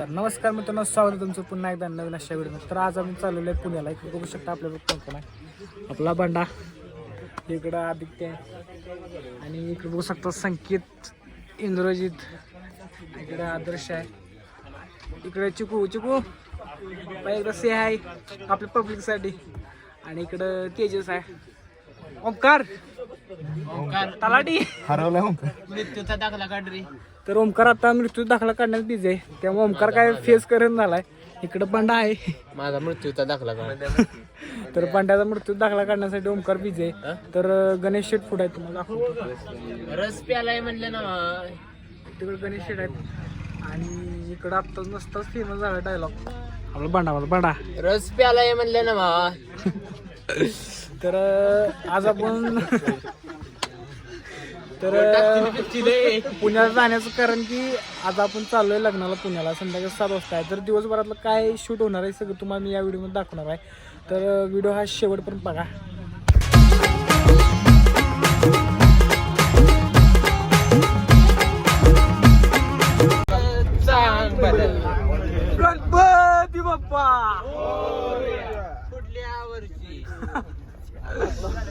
तर नमस्कार मित्रांनो स्वागत आहे तुमचं पुन्हा एकदा नवीन अशा व्हिडिओ तर आज आम्ही चाललेलो आहे पुण्याला. इकडे बघू शकता आपल्याला कोण कोण आहे. आपला बंडा इकडं आदित्य आहे आणि इकडे बघू शकता संकेत इंद्रजित इकडे आदर्श आहे. इकडे चिकू चिकू. इकडं से आहे आपल्या पब्लिकसाठी आणि इकडं तेजस आहे. ओंकार. ओंकार. तलाटी हरवलाय मग मृत्यूचा दाखला काढ रे. तर ओमकार आता मृत्यू दाखला काढण्यात बिझी आहे. त्यामुळे ओमकार काय फेस करून झालाय इकडं बंडा आहे. माझा मृत्यूचा दाखला काढ तर बंड्याचा मृत्यू दाखला काढण्यासाठी ओमकार बिझी आहे. तर गणेश शेट पुढे आहे तुम्हाला दाखवतो. रस प्यालाय म्हणलं ना. तिकडे गणेश शेट आहेत. आणि इकडं आत्ताच नसताच फेमस झाला डायलॉग आपला बंडा माझा बंडा. रस प्यालाय म्हणलं ना. तर आज आपण तर पुण्याला जाण्याचं कारण की आज आपण चाललोय लग्नाला पुण्याला. संध्याकाळी सात वाजता आहे. तर दिवसभरातलं काय शूट होणार आहे सगळं तुम्हाला मी या व्हिडिओमध्ये दाखवणार आहे. तर व्हिडिओ हा शेवटपर्यंत बघा. चांग बदल. गणपती बाप्पा! पुढल्या वर्षी.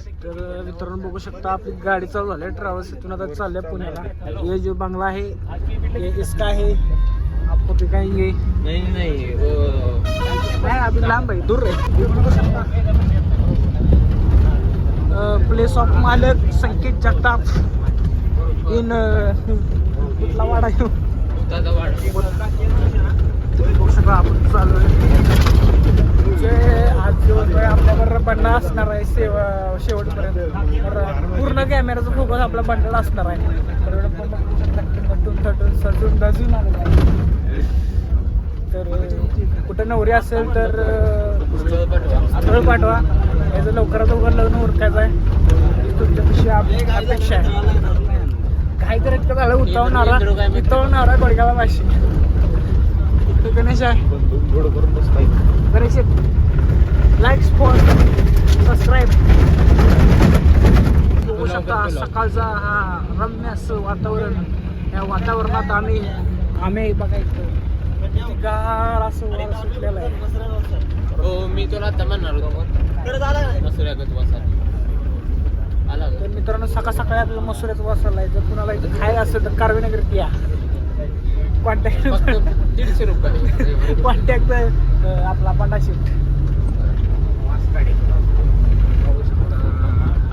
तर मित्रांनो बघू शकता आपली गाडी चालू झाली ट्रॅव्हल्स इथून आता चालल्या पुण्याला. हे जो बंगला आहे हे इसका आहे. आपको दिखाएंगे नाही नाही ओ. नाही अभी लांब आहे दूर आहे. बघू शकता. प्लेस ऑफ मालक संकेत जगताप. इन कुठला वाडा आहे? तुम्ही बघू शकता आपण चालू म्हणजे आज दिवस आपल्याबरोबर बंडा असणार आहे सेवा शेवटपर्यंत. तर पूर्ण कॅमेराचा फोकस आपला बंडाला असणार आहे. तर नटून थटून सजून दजून तर कुठं नवरी असेल तर स्थळ पाठवा. याचं लवकरात लवकर लग्न उरकायचं आहे. तुमच्यापेक्षा आपली अपेक्षा आहे. काहीतरी इतकं झालं उतावणारा उतावणारा बडगाला भाषी गणेश आहे. गणेश लाईक स्पॉट सबस्क्राईब बघू शकता सकाळचा हा रम्य असं वातावरण. या वातावरणात आम्ही आम्ही बघायचं. गार असं वारं सुटलेलं आहे. हो मी तुला आता म्हणणार होतो. मसुऱ्यागत आला? तर मित्रांनो सकाळ सकाळी आपल्याला मसुऱ्याचं वासाला आहे जर कुणाला इथं खायला असेल तर कारवीनगर या. कॉन्टॅक्ट दीडशे रुपये. कॉन्टॅक्ट आपला पांडा शिफ्ट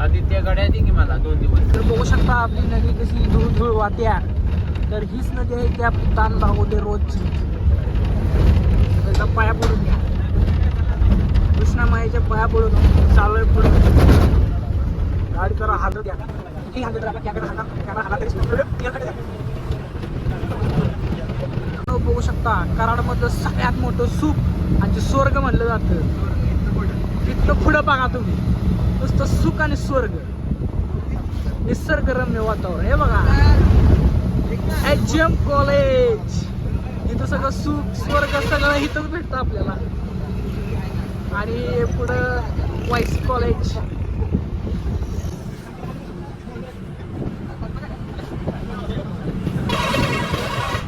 आदित्य गड्या दे की मला दोन दिवस. तर बघू शकता आपली नदी कशी धूळ धूळ वाहत्या तर हीच नदी आहे त्या ताण दाखवते रोजची त्याचा पाया पडून घ्या. कृष्णा माईच्या पाया पडून चालू पुढे. गाडी करा हात द्या किती हात द्या हाता तरी बघू शकता. कराडमधलं सगळ्यात मोठं सूप आणि स्वर्ग म्हणलं जातं. तिथलं पुढं बघा तुम्ही. नुसतं सुख आणि स्वर्ग. निसर्गरम्य वातावरण. हे बघा. H M college. इथं सगळं सुख स्वर्ग सगळं इथंच भेटतं आपल्याला. आणि पुढं वाईस कॉलेज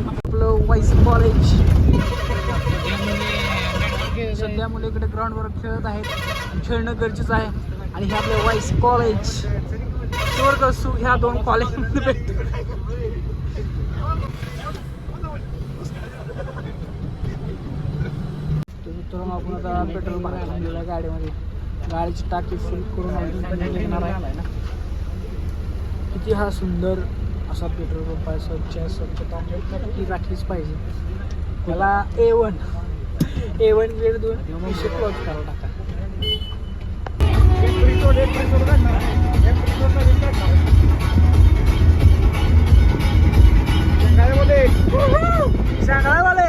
आपलं वाईस कॉलेज सध्या मुले इकडे ग्राउंडवर खेळत आहेत. खेळणं गरजेचं आहे. आणि हे आपले वाईस कॉलेज स्वर्ग सु ह्या दोन कॉलेज भेटतं मित्रांनो आपण आता पेट्रोल भरायला गाडीमध्ये. गाडीची टाकी फुल करून येणार आहे. किती हा सुंदर असा पेट्रोल पंप आहे स्वच्छ आहे स्वच्छता नक्की राखलीच पाहिजे त्याला A one A one grade दोन विषय क्लोज करावं टाका सांगायवाले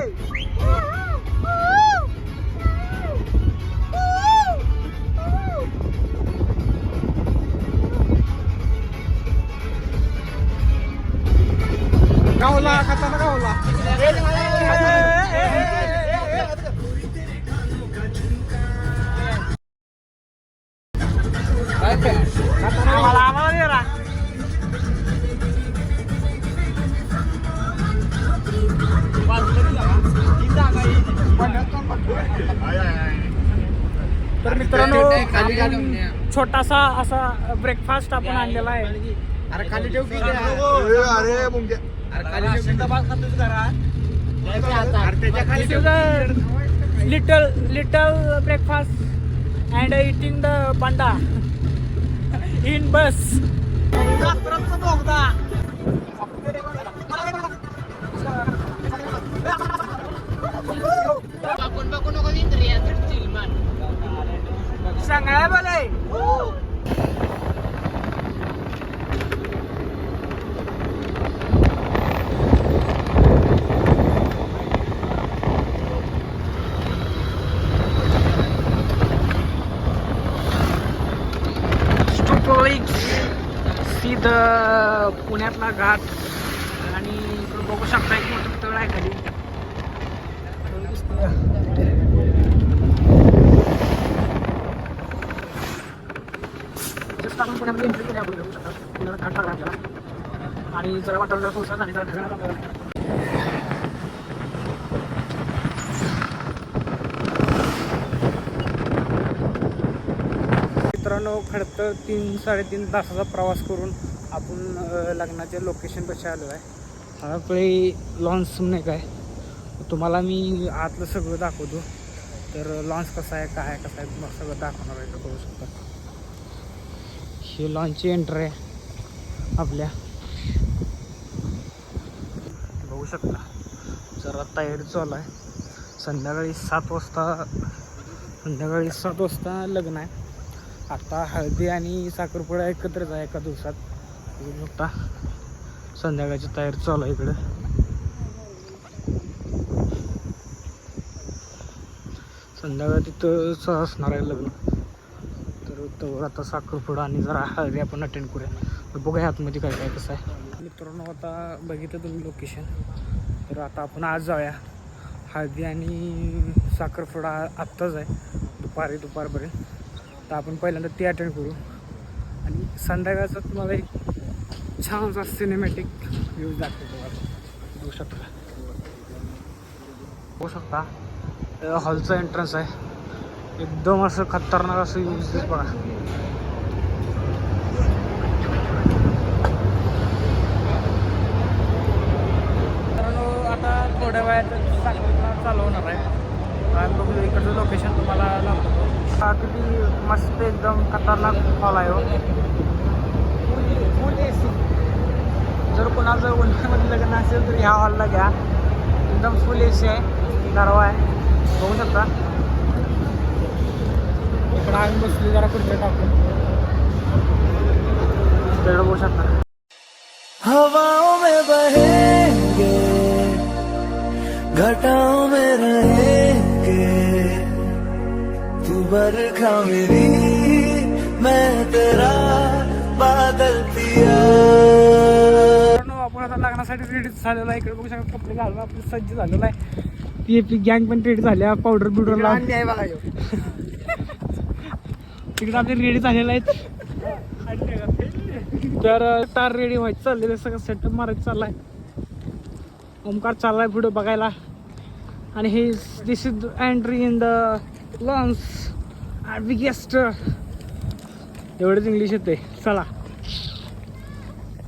मित्रांनो खाली आपण द्या. छोटासा असा ब्रेकफास्ट आपण आणलेला आहे. अरे खाली ठेव की अरे मुंग्या. Little little breakfast and eating the Banda in बस सांगाय बोलाय सीध पुण्यातला घाट आणि इकडं बघू शकता एक मोठं तळ आहे खाली तळ दिसतंय. जस्ट आपण पुण्यामध्ये एंट्री केली आपण घेऊ शकता पुण्याला घाट लागला आपल्याला आणि जरा वाटलं पावसाळा झाली तर ढगाळ वातावरण. मित्रांनो खडतर तीन साडेतीन तासाचा प्रवास करून आपण अ, लग्नाच्या लोकेशनपाशी आलो आहे? आपले लॉन्स नाही काय? तुम्हाला मी आतलं सगळं दाखवतो. तर लॉन्स कसं आहे काय आहे, कसं आहे तुम्हाला सगळं दाखवणार आहे तर शकता? हे लॉन्चची एंट्री आहे आपल्या. बघू शकता. जरा तयारी चालू आहे संध्याकाळी सात वाजता संध्याकाळी सात वाजता लग्न आहे. आता हळदी आणि साखरपुडा एकत्रच आहे एका दिवसात. बघू शकता. संध्याकाळची तयारी चालू आहे इकडं. संध्याकाळ तिथं असणार आहे लग्न. तर आता साखरपुडा आणि जरा हळदी आपण अटेंड करूया. तर बघूया आतमध्ये काय काय कसं आहे. मित्रांनो आता बघितलं तुम्ही लोकेशन तर आता आपण आज जाऊया. हळदी आणि साखरपुडा आत्ताच आहे. दुपारी दुपारपर्यंत. तर आपण पहिल्यांदा ते अटेंड करू. आणि संध्याकाळचा तुम्हाला एक छानसा सिनेमॅटिक व्ह्यूज दाखवतो बघू. शकता. बघू शकता. हॉलचं एंट्रन्स आहे. एकदम असं खतरनाक असं व्ह्यूज बघा. आता थोड्या वेळात चालू होणार आहे. बघू इकडचं लोकेशन तुम्हाला हा किती मस्त एकदम खतरनाक हॉल आहे हो. फुल ए सी जर कोणाचं उन्हाळ्यामध्ये लग्न असेल तर ह्या हॉलला घ्या. एकदम फुल ए सी आहे. गारवा आहे. बघू शकता. इकडं आम्ही बसली जरा कुठे टाकून. बघू शकता. हवाओं में बहेंगे घटाओं में रहेंगे। तू बरखा मेरी मैं तेरा बादल पिया। आपण आता लग्नासाठी रेडी झालेलो आहे. इकडे बघू शकता कपडे घालून आपलं सज्ज झालेलं आहे. ती आपली गँग पण रेडी झाली आहे. पावडर बिवडर लावून. तिकडे आपले रेडी झालेले आहेत. तर तार रेडी व्हायचं चाललेलं आहे, सगळं सेटअप मारायचं चाललाय. ओमकार चाललाय पुढे बघायला. आणि हे this is entry in the lawns biggest एवढंच इंग्लिश येते चला.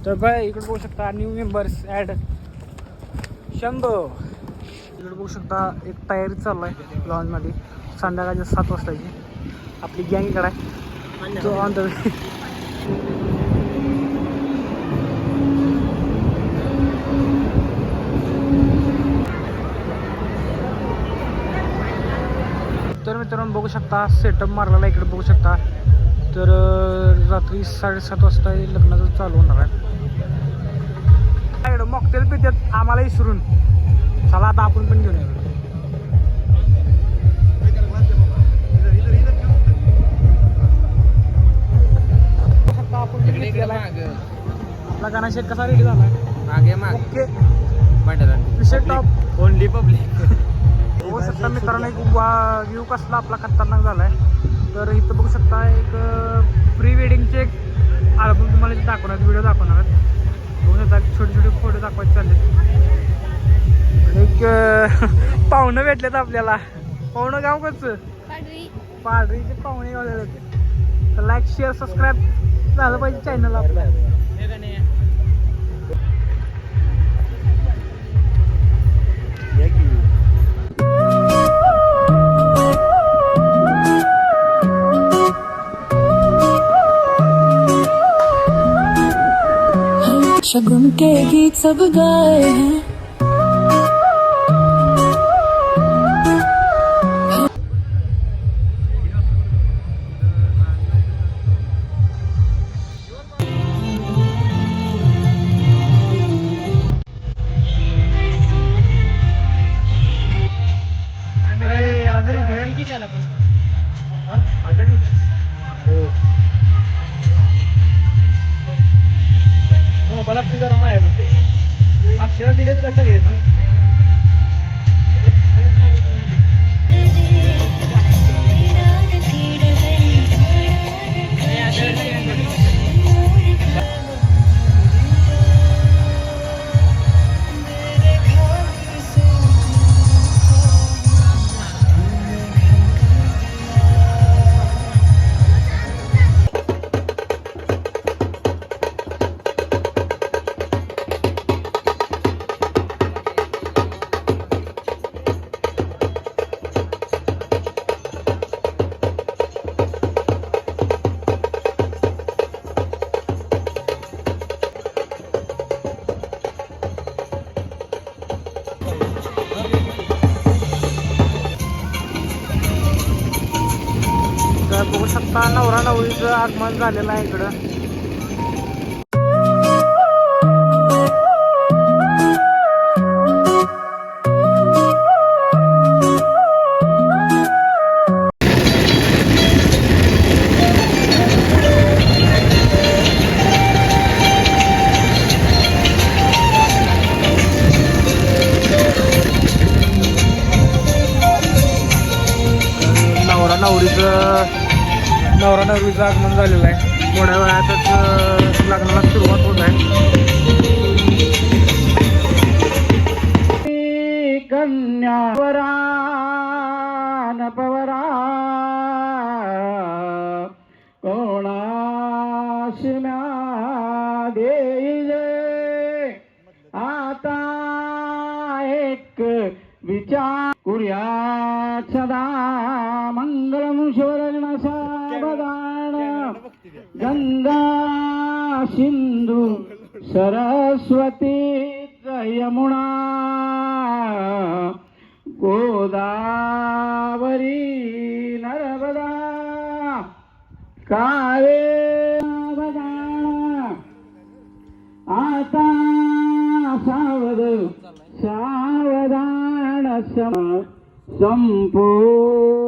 तर बाय इकडे बघू शकता न्यू मेंबर्स ॲड शंभो. इकडे बघू शकता एक तयारी चालू आहे लॉन्चमध्ये संध्याकाळच्या सात वाजताची. आपली गँग आहे. तो ऑन द तर मित्रांनो बघू शकता सेटअप मारलेला इकडे बघू शकता. तर रात्री साडेसात वाजता लग्नाचं चालू होणार आहे. मॉकटेल पितात आम्हाला विसरून चला आता आपण पण घेऊन येऊ माग. आपला गाणा शेट कसा रेडी झाला मागे माग. ओके. भांडरा विषय टॉप ओनली पब्लिक बघू शकता मित्रांनो एक व्ह्यू कसला आपला खतरनाक झालाय. तर इथं बघू शकता एक प्री वेडिंगचे एक अल्बम तुम्हाला इथे दाखवणार व्हिडिओ दाखवणार आहेत. बघू शकता छोटे छोटे फोटो दाखवायचे चालले एक पाहुणं भेटलेत आपल्याला. पाहुणं गाव कसं? पाडरीचे पाहुणे गावले होते. तर लाईक शेअर सबस्क्राईब झालं पाहिजे चॅनल आपल्या शगुन के गीत सब गाए हैं। आता नवरा नवरीचं आगमन झालेलं आहे इकडं. नवरा आगमन झालेलं आहे. थोड्या वेळातच लग्नाला सुरुवात होत आहे. कन्यावरा नपवरा कोणाशिम्या देईल आता एक विचार कुर्या. गंगा सिंधू सरस्वती यमुना गोदावरी नर्मदा कावे आता सावध सावधान सम संपूर्ण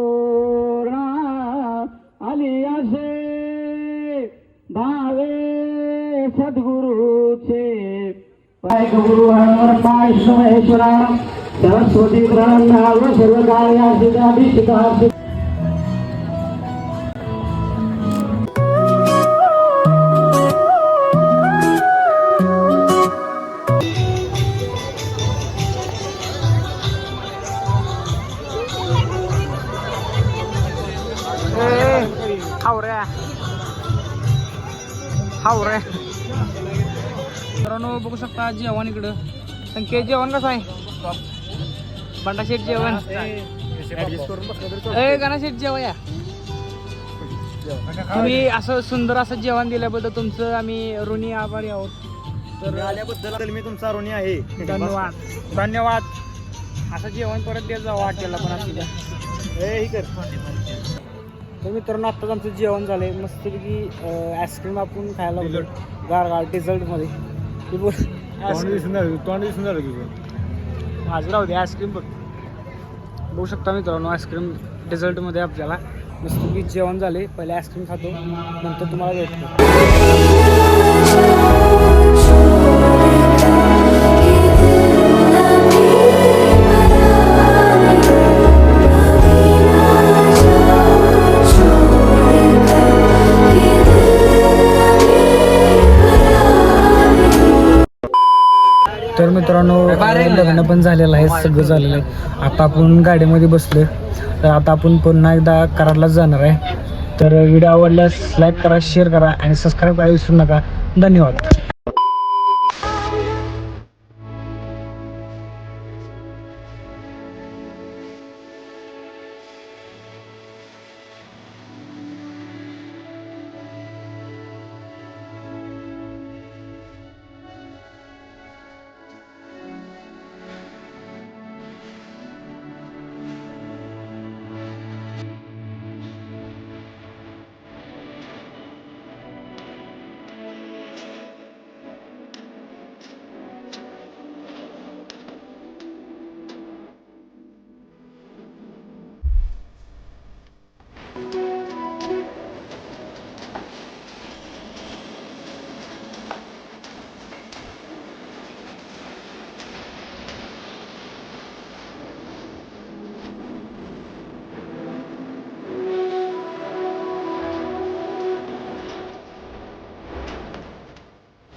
पाय गुरु पाय महेश्वरा सरस्वती सर्व शकता जेवण इकडं. संकेत जेवण कसं आहे बंडा शेठ जेवण. ए गाणा शेठ जेवा या तुम्ही असं सुंदर असं जेवण दिल्याबद्दल तुमचं आम्ही ऋणी आभारी आहोत. तर आल्याबद्दल मी तुमचा ऋणी आहे. धन्यवाद. धन्यवाद. असं जेवण परत देत जावं हॉटेलला पण ही कर. तर मित्रांनो आत्ताच आमचं जेवण झालंय. मस्तपैकी आईस्क्रीम आपण खायला लागलो. गार गार डेझर्टमध्ये ते बोल तोंड दिसून झालं तोंड दिसून झालं तुझं. माझं राहू दे आईस्क्रीम बघ. बघू शकता मित्रांनो आईस्क्रीम डेझर्टमध्ये आपल्याला. मस्तपैकी जेवण झाले पहिले आईस्क्रीम खातो नंतर तुम्हाला भेटतो. लग्न पण झालेलं आहे सगळं झालेलं आहे. आता आपण गाडीमध्ये बसलोय. तर आता आपण पुन्हा एकदा कराडलाच जाणार आहे. तर व्हिडिओ आवडल्यास लाईक करा शेअर करा आणि सबस्क्राईब करायला विसरू नका. धन्यवाद.